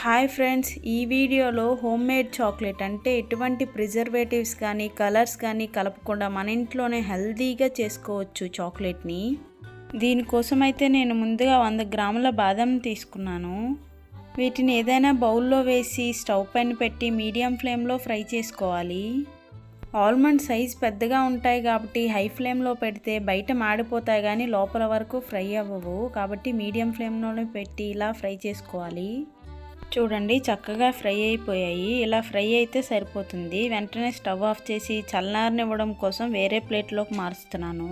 Hi friends ఈ వీడియోలో home made chocolate అంటే ఎటువంటి ప్రిజర్వేటివ్స్ కానీ కలర్స్ కానీ కలపకుండా మన ఇంట్లోనే హెల్తీగా చేసుకోవచ్చు చాక్లెట్ని. దీనికోసం అయితే నేను ముందుగా వంద గ్రాముల బాదం తీసుకున్నాను. వీటిని ఏదైనా బౌల్లో వేసి స్టవ్ పైన పెట్టి మీడియం ఫ్లేమ్లో ఫ్రై చేసుకోవాలి. ఆల్మండ్ సైజ్ పెద్దగా ఉంటాయి కాబట్టి హై ఫ్లేమ్లో పెడితే బయట మాడిపోతాయి కానీ లోపల వరకు ఫ్రై అవ్వవు. కాబట్టి మీడియం ఫ్లేమ్లోనే పెట్టి ఇలా ఫ్రై చేసుకోవాలి. చూడండి చక్కగా ఫ్రై అయిపోయాయి. ఇలా ఫ్రై అయితే సరిపోతుంది. వెంటనే స్టవ్ ఆఫ్ చేసి చల్లారనివ్వడం కోసం వేరే ప్లేట్లోకి మారుస్తున్నాను.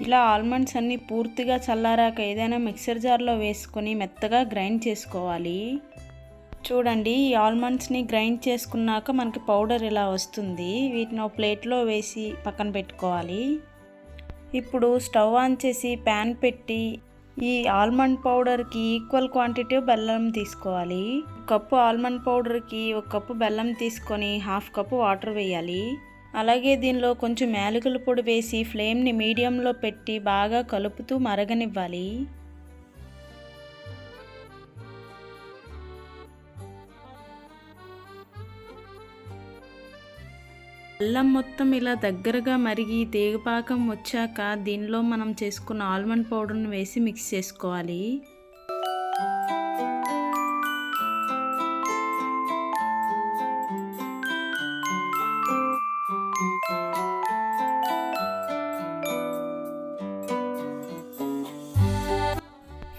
ఇలా ఆల్మండ్స్ అన్నీ పూర్తిగా చల్లారాక ఏదైనా మిక్సర్ జార్లో వేసుకొని మెత్తగా గ్రైండ్ చేసుకోవాలి. చూడండి ఈ ఆల్మండ్స్ని గ్రైండ్ చేసుకున్నాక మనకి పౌడర్ ఇలా వస్తుంది. వీటిని ఒక ప్లేట్లో వేసి పక్కన పెట్టుకోవాలి. ఇప్పుడు స్టవ్ ఆన్ చేసి ప్యాన్ పెట్టి ఈ ఆల్మండ్ పౌడర్కి ఈక్వల్ క్వాంటిటీ బెల్లం తీసుకోవాలి. కప్పు ఆల్మండ్ పౌడర్కి ఒక కప్పు బెల్లం తీసుకొని హాఫ్ కప్పు వాటర్ వేయాలి. అలాగే దీనిలో కొంచెం యాలకుల పొడి వేసి ఫ్లేమ్ని మీడియంలో పెట్టి బాగా కలుపుతూ మరగనివ్వాలి. బెల్లం మొత్తం ఇలా దగ్గరగా మరిగి తేగపాకం వచ్చాక దీనిలో మనం చేసుకున్న ఆల్మండ్ పౌడర్ను వేసి మిక్స్ చేసుకోవాలి.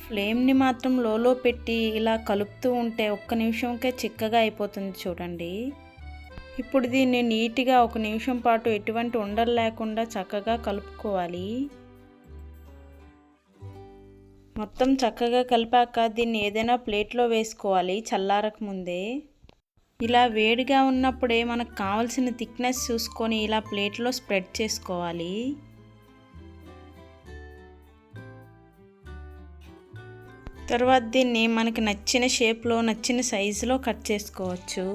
ఫ్లేమ్ని మాత్రం లోలో పెట్టి ఇలా కలుపుతూ ఉంటే ఒక్క నిమిషంకే చిక్కగా అయిపోతుంది చూడండి. ఇప్పుడు దీన్ని నీట్గా ఒక నిమిషం పాటు ఎటువంటి ఉండలు లేకుండా చక్కగా కలుపుకోవాలి. మొత్తం చక్కగా కలిపాక దీన్ని ఏదైనా ప్లేట్లో వేసుకోవాలి చల్లారక ముందే. ఇలా వేడిగా ఉన్నప్పుడే మనకు కావలసిన థిక్నెస్ చూసుకొని ఇలా ప్లేట్లో స్ప్రెడ్ చేసుకోవాలి. తర్వాత దీన్ని మనకి నచ్చిన షేప్లో నచ్చిన సైజులో కట్ చేసుకోవచ్చు.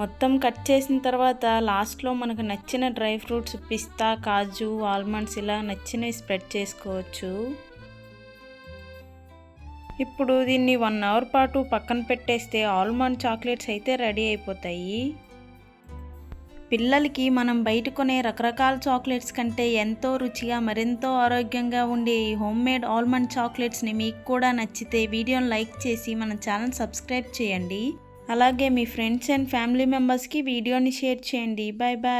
మొత్తం కట్ చేసిన తర్వాత లాస్ట్లో మనకు నచ్చిన dry fruits pista kaju almonds ఇలా నచ్చినవి స్ప్రెడ్ చేసుకోవచ్చు. ఇప్పుడు దీన్ని వన్ అవర్ పాటు పక్కన పెట్టేస్తే ఆల్మండ్ చాక్లెట్స్ అయితే రెడీ అయిపోతాయి. పిల్లలకి మనం బయట కొనే రకరకాల చాక్లెట్స్ కంటే ఎంతో రుచిగా మరెంతో ఆరోగ్యంగా ఉండే ఈ హోమ్ మేడ్ ఆల్మండ్ చాక్లెట్స్ని మీకు కూడా నచ్చితే వీడియోని లైక్ చేసి మన ఛానల్ సబ్స్క్రైబ్ చేయండి. అలాగే మీ ఫ్రెండ్స్ అండ్ ఫ్యామిలీ మెంబర్స్కి వీడియోని షేర్ చేయండి. Bye bye